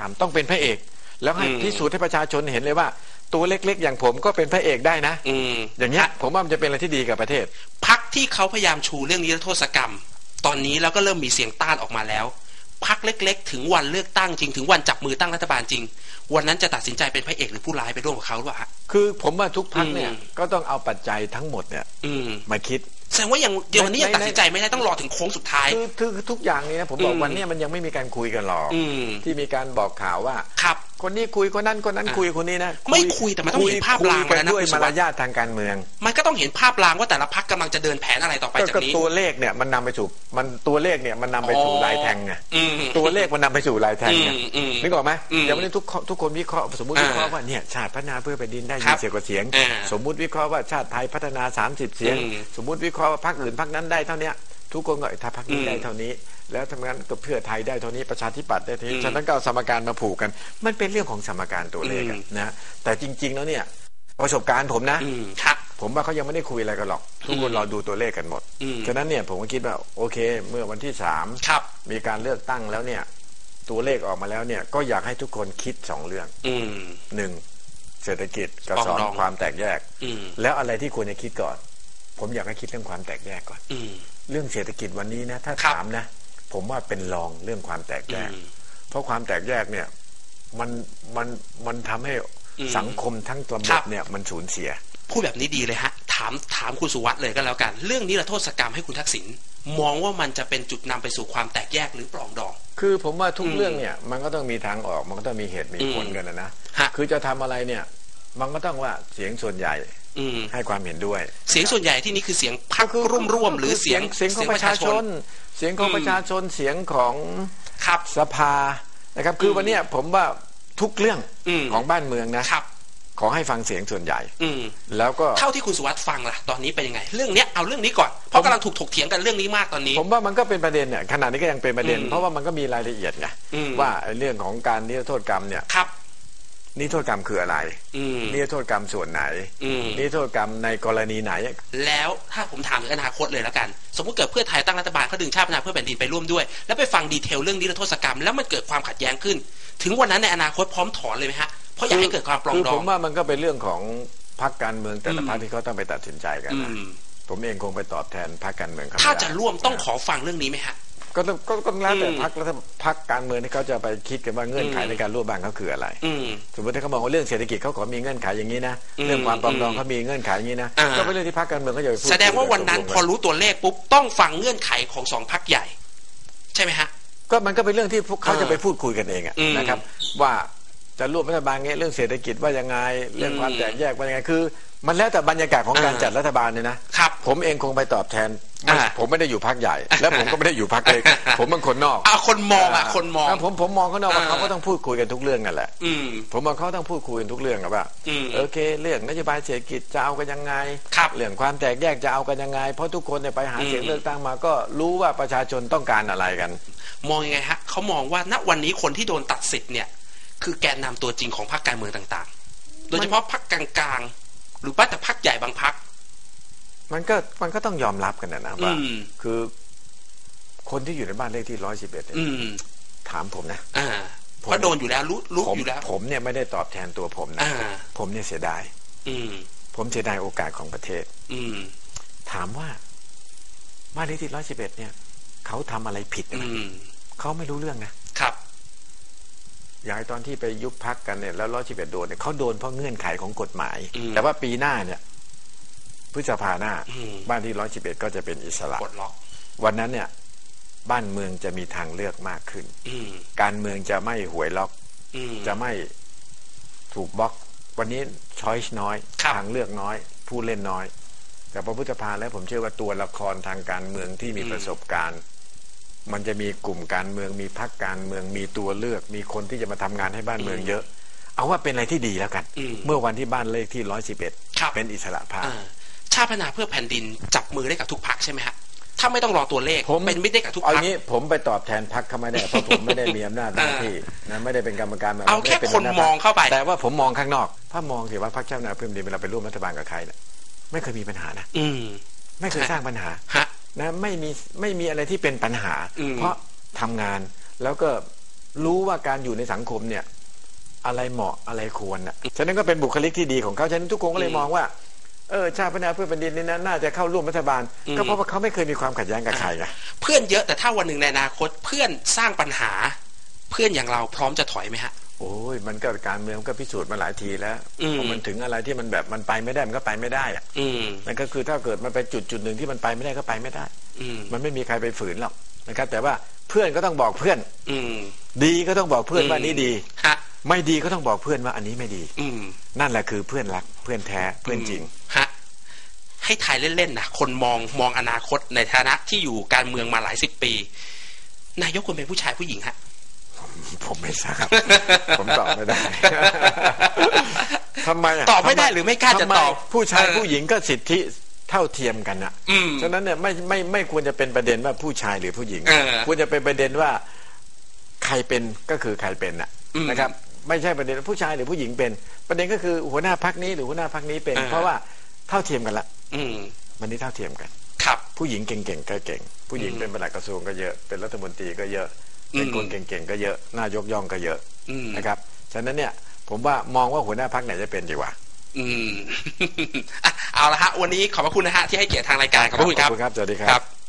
ทำต้องเป็นพระเอก แล้วให้อืมพิสูจน์ให้ประชาชนเห็นเลยว่า ตัวเล็กๆ อย่างผมก็เป็นพระเอกได้นะอืมอย่างเงี้ยผมว่ามันจะเป็นอะไรที่ดีกับประเทศ พักที่เขาพยายามชูเรื่องนิรโทษกรรม ตอนนี้แล้วก็เริ่มมีเสียงต้านออกมาแล้วพักเล็ก ๆ ถึงวันเลือกตั้งจริงถึงวันจับมือตั้งรัฐบาลจริง วันนั้นจะตัดสินใจเป็นพระเอกหรือผู้ร้ายไปร่วมกับเขาหรือเปล่าฮะคือผมว่าทุกพักเนี่ยอืมก็ต้องเอาปัจจัยทั้งหมดเนี่ยอืมมาคิด แสดงว่ายังเดี๋ยววันนี้ยังในตัดสินใจไม่ได้ต้องรอถึงโค้งสุดท้าย คือคือคือทุกอย่างนี้นะผมบอกอืมวันเนี้ยมันยังไม่มีการคุยกันหรอกอืมที่มีการบอกข่าวว่าครับ คนนี้คุยคนนั้นคนนั้นอะคุยคนนี้นะไม่คุยแต่มันต้องเห็นภาพลางคุยแล้วกันนะด้วยคุณสุมาวัรสดิ์ยาททางการเมือง มันก็ต้องเห็นภาพลางว่าแต่ละพักกำลังจะเดินแผนอะไรต่อไปก็จากก็นี้ตัวเลขเนี่ยมันนำไปสู่มันตัวเลขเนี่ยมันนำไปสู่ลายแทงไงอืมตัวเลขมันนำไปสู่ลายแทงไงอืมอืมนึกออกไหมอืมอย่างวันนี้ทุกคนทุกคนวิเคราะห์สมมติอ่าวิเคราะห์ว่าเนี่ยชาติพัฒนาเพื่อแผ่นดินได้ครัยี่บสิบกว่าเสียงอ่าสมมุติวิเคราะห์ว่าชาติไทยพัฒนา 30 เสียงอืมสมมุติวิเคราะห์ว่าพรรคอื่นพรรคนั้นได้เท่าเนี้ย ทุกคนก็เอ้ยถ้าพรรคนี้อืมได้เท่านี้ แล้วทำงานกับเพื่อไทยได้เท่านี้ประชาธิปัตย์ได้เท่านี้อืมฉะนั้นก็เอาสมการมาผูกกัน มันเป็นเรื่องของสมการตัวเลขอะอืมนะแต่จริง ๆ แล้วเนี่ยประสบการณ์ผมนะอืมครับผมว่าเขายังไม่ได้คุยอะไรกันหรอก ทุกคนอืมรอดูตัวเลขกันหมดอืมฉะนั้นเนี่ยผมก็คิดว่าโอเค เมื่อวันที่สามครับมีการเลือกตั้งแล้วเนี่ย ตัวเลขออกมาแล้วเนี่ย ก็อยากให้ทุกคนคิดสองเรื่องอืมหนึ่งเศรษฐกิจกับปรองสองดองความแตกแยกอืมแล้วอะไรที่ควรจะคิดก่อน ผมอยากให้คิดเรื่องความแตกแยกก่อนอืม เรื่องเศรษฐกิจวันนี้นะ ถ้าครับถามนะ ผมว่าเป็นรองเรื่องความแตกแยอืกมเพราะความแตกแยกเนี่ย มันมันมันทำให้อืมสังคมทั้งระบครับบเนี่ยมันสูญเสีย พูดแบบนี้ดีเลยฮะ ถามถามคุณสุวัสด์เลยก็แล้วกัน เรื่องนี้ละโทษกรรมให้คุณทักษิณมองว่ามันจะเป็นจุดนำไปสู่ความแตกแยกหรือปลองดอง คือผมว่าทุกอืมเรื่องเนี่ย มันก็ต้องมีทางออกมันก็ต้องมีเหตุมีผลอืมกันนะนะฮะคือจะทำอะไรเนี่ย มันก็ต้องว่าเสียงส่วนใหญ่ อืมให้ความเห็นด้วย เสียงส่วนใหญ่ที่นี่คือเสียงพักร่วมร่วมๆหรือเสียงเสียงของประชาชน เสียงของอืมประชาชนเสียงของครับสภานะครับ คืออมวันเนี้ยผมว่าทุกเรื่องอืมของบ้านเมืองนะครับขอให้ฟังเสียงส่วนใหญ่ อืมแล้วก็เท่าที่คุณสุวัสด์ฟังล่ะตอนนี้เป็นยังไง เรื่องเนี้ยเอาเรื่องนี้ก่อนเพราะกำลังถูกถกเถียงกันเรื่องนี้มากตอนนี้ ผมว่ามันก็เป็นประเด็นเนี่ยขณะนี้ก็ยังเป็นประเด็นอืมเพราะว่ามันก็มีรายละเอียดไงอืมว่าไอ้เรื่องของการนิรโทษกรรมเนี่ยครับ นิรโทษกรรมคืออะไรอืมนิรโทษกรรมส่วนไหนอืมนิรโทษกรรมในกรณีไหน แล้วถ้าผมถามถึงอนาคตเลยแล้วกัน สมมติเกิดเพื่อไทยตั้งรัฐบาลเขาดึงชาติพัฒนาเพื่อแผ่นดินไปร่วมด้วย แล้วไปฟังดีเทลเรื่องนิรโทษกรรม แล้วมันเกิดความขัดแย้งขึ้น ถึงวันนั้นในอนาคตพร้อมถอนเลยไหมฮะเพราะอยากให้เกิดความปรองคือดอผงมว่ามันก็เป็นเรื่องของพรรคการเมืองแต่ละอืม พรรคที่เขาต้องไปตัดสินใจกันอืนะมผมเองคงไปตอบแทนพรรคการเมืองเขไม่ถ้าได้จะร่วมต้องขอฟังเรื่องนี้ไหมฮะ ก็ต้องก็ต้องแล้วแต่อืมพรรคแล้วถ้าพรรคการเมืองที่เขาจะไปคิดกันว่าเงื่อนไขอืมในการร่วมบ้างเขาคืออะไรอืมสมมติถ้าเขาบอกว่าเรื่องเศรษฐกิจเขาขอมีเงื่อนไขอย่างนี้นะอืมเรื่องความปรองดองเขามีเงื่อนไขอย่างนี้นะอ่าก็เป็นเรื่องที่พรรคการเมืองเขาจะไปพูดแสดงว่าวันนั้นตกลพอรู้ตัวเลขปุ๊บต้องฟังเงื่อนไขของสองพักใหญ่ ใช่ไหมฮะ ก็มันก็เป็นเรื่องที่พวกเขาอ่าจะไปพูดคุยกันเองอะอืมนะครับ ว่าจะร่วมรัฐบาลเงี้ยเรื่องเศรษฐกิจว่ายังไงเรื่องความอืมแตกแยกว่ายังไงคือ มันแล้วแต่บรรยากาศของการอ่าจัดรัฐบาลเนี่ยนะครับผมเองคงไปตอบแทน ไม่อ่าผมไม่ได้อยู่พรรคใหญ่ และผมก็ไม่ได้อยู่พรรคเล็กผมเป็นคนนอกอะคนมองอะคนมองาผมผมมองเขานอกว่าอ่าเขาก็ต้องพูดคุยกันทุกเรื่องกันแหละอืมผมว่าเขาต้องพูดคุยกันทุกเรื่องอะว่าอืมโอเค เรื่องนโยบายเศรษฐกิจจะเอากันยังไงครับเรื่องความแตกแยกจะเอากันยังไง เพราะทุกคนเนี่ยไปหาอืมเสียงเลือกตั้งมาก็รู้ว่าประชาชนต้องการอะไรกัน มองยังไงฮะเขามองว่าณวันนี้คนที่โดนตัดสิทธิ์เนี่ย คือแกนนำตัวจริงของพรรคการเมืองต่าง ๆ โดยเฉพาะพรรคกลางๆ หรือว่าแต่พรรคใหญ่บางพรรค มันก็มันก็ต้องยอมรับกันนะนะว่าอืมคือคนที่อยู่ในบ้านเลขที่ร้อยสิบเอ็ดอืมถามผมนะอ่าผมเพราะโดนอยู่แล้วรู้รู้ผมอยู่แล้ว ผมเนี่ยไม่ได้ตอบแทนตัวผมนะอ่าผมเนี่ยเสียดาย อืมผมเสียดายโอกาสของประเทศ อืมถามว่าบ้านเลขที่ร้อยสิบเอ็ดเนี่ยเขาทำอะไรผิดอืนะมเขาไม่รู้เรื่องนะครับอย่างไอ้ตอนที่ไปยุบพักกันเนี่ยแล้วร้อยสิบเอ็ดโดนเนี่ยเขาโดนเพราะเงื่อนไขของกฎหมายอืมแต่ว่าปีหน้าเนี่ย พฤษภาหน้าอืมบ้านที่ร้อยสิบเอ็ดก็จะเป็นอิสระปลดล็อกวันนั้นเนี่ย บ้านเมืองจะมีทางเลือกมากขึ้นอืมการเมืองจะไม่หวยล็อกอืมจะไม่ถูกบล็อก วันนี้ช้อยส์น้อยครับทางเลือกน้อย ผู้เล่นน้อย แต่พอพุทธภาแล้วผมเชื่อว่าตัวละครทางการเมืองที่มีประสบการณ์ มันจะมีกลุ่มการเมืองมีพรรคการเมืองมีตัวเลือก มีคนที่จะมาทำงานให้บ้านเมืองเยอะ เอาว่าเป็นอะไรที่ดีแล้วกันอืมเมื่อวันที่บ้านเลขที่ร้อยสิบเอ็ดครับเป็นอิสระภาพอ่า ชาติพัฒนาเพื่อแผ่นดินจับมือได้กับทุกพรรคใช่ไหมฮะถ้าไม่ต้องรอตัวเลขผมเป็นไม่ได้กับทุกเอาพรรคงี้ผมไปตอบแทนพรรคเขาไม่ได้เพราะผมไม่ได้มีอำนาจหน้าที่นะไม่ได้เป็นกรรมการเอาแค่ไม่ได้ป็คนหัวหมองเข้าไป แต่ว่าผมมองข้างนอก ถ้ามองถือว่าพรรคชาติพัฒนาเพื่อแผ่นดินเวลาไปร่วมรัฐบาลกับใครเนี่ยไม่เคยมีปัญหานะอืมไม่เคยสร้างปัญหาฮะนะไม่มีไม่มีอะไรที่เป็นปัญหาอืมเพราะทำงานแล้วก็รู้ว่าการอยู่ในสังคมเนี่ย อะไรเหมาะอะไรควรอะฉะนั้นก็เป็นบุคลิกที่ดีของเขาฉะนั้นทุกคนก็เลยมองว่า เออชาติพัฒนาเพื่อแผ่นดินนี่นะน่าจะเข้าร่วมรัฐบาลอืมก็เพราะว่าเขาไม่เคยมีความขัดแย้งกับใครไงเพื่อนเยอะแต่ถ้าวันหนึ่งในอนาคตเพื่อนสร้างปัญหา เพื่อนอย่างเราพร้อมจะถอยไหมฮะโอ้ยมันก็การเมืองก็พิสูจน์มาหลายทีแล้วอืมพอมันถึงอะไรที่มันแบบมันไปไม่ได้มันก็ไปไม่ได้อะอืมนั่นก็คือถ้าเกิดมันไปจุดจุดหนึ่งที่มันไปไม่ได้ก็ไปไม่ได้อืมมันไม่มีใครไปฝืนหรอกนะครับ แต่ว่าเพื่อนก็ต้องบอกเพื่อน อืมดีก็ต้องบอกเพื่อนว่าอืมนี่ดีฮะ ไม่ดีก็ต้องบอกเพื่อนว่าอันนี้ไม่ดี อืมนั่นแหละคือเพื่อนรักเพื่อนแท้เพื่อนจริงฮะให้ถ่ายเล่นๆนะคนมองมองอนาคตในฐานะที่อยู่การเมืองมาหลายสิบปี นายกควรเป็นผู้ชายผู้หญิงฮะผมไม่ทราบ ผมตอบไม่ได้ทำไมะตอบไม่ได้ทำหรือไม่กล้าจะทำไมตอบผู้ชายเออผู้หญิงก็สิทธิเท่าเทียมกันอะอืมฉะนั้นเนี่ยไม่ไม่ไม่ควรจะเป็นประเด็นว่าผู้ชายหรือผู้หญิงเออควรจะเป็นประเด็นว่า ใครเป็นก็คือใครเป็นอะอืมนะครับ ไม่ใช่ประเด็นว่าผู้ชายหรือผู้หญิงเป็น ประเด็นก็คือหัวหน้าพักนี้หรือหัวหน้าพักนี้เป็นเออเพราะว่าเท่าเทียมกันละ อืมมันนี่เท่าเทียมกัน ครับ ผู้หญิงเก่งๆก็เก่ง ผู้หญิงอืมเป็นประหลัดกระทรวงก็เยอะ เป็นรัฐมนตรีก็เยอะ เป็นอืมคนเก่งๆก็เยอะ น่ายกย่องก็เยอะอืมนะครับ ฉะนั้นเนี่ยผมว่ามองว่าหัวหน้าพักไหนจะเป็นดีกว่า อืมอะเอาละฮะ วันนี้ขอบพระคุณนะฮะที่ให้เกียรติทางรายการ ขอบพระคุณครับ ขอบคุณครับ สวัสดีคครัรับบ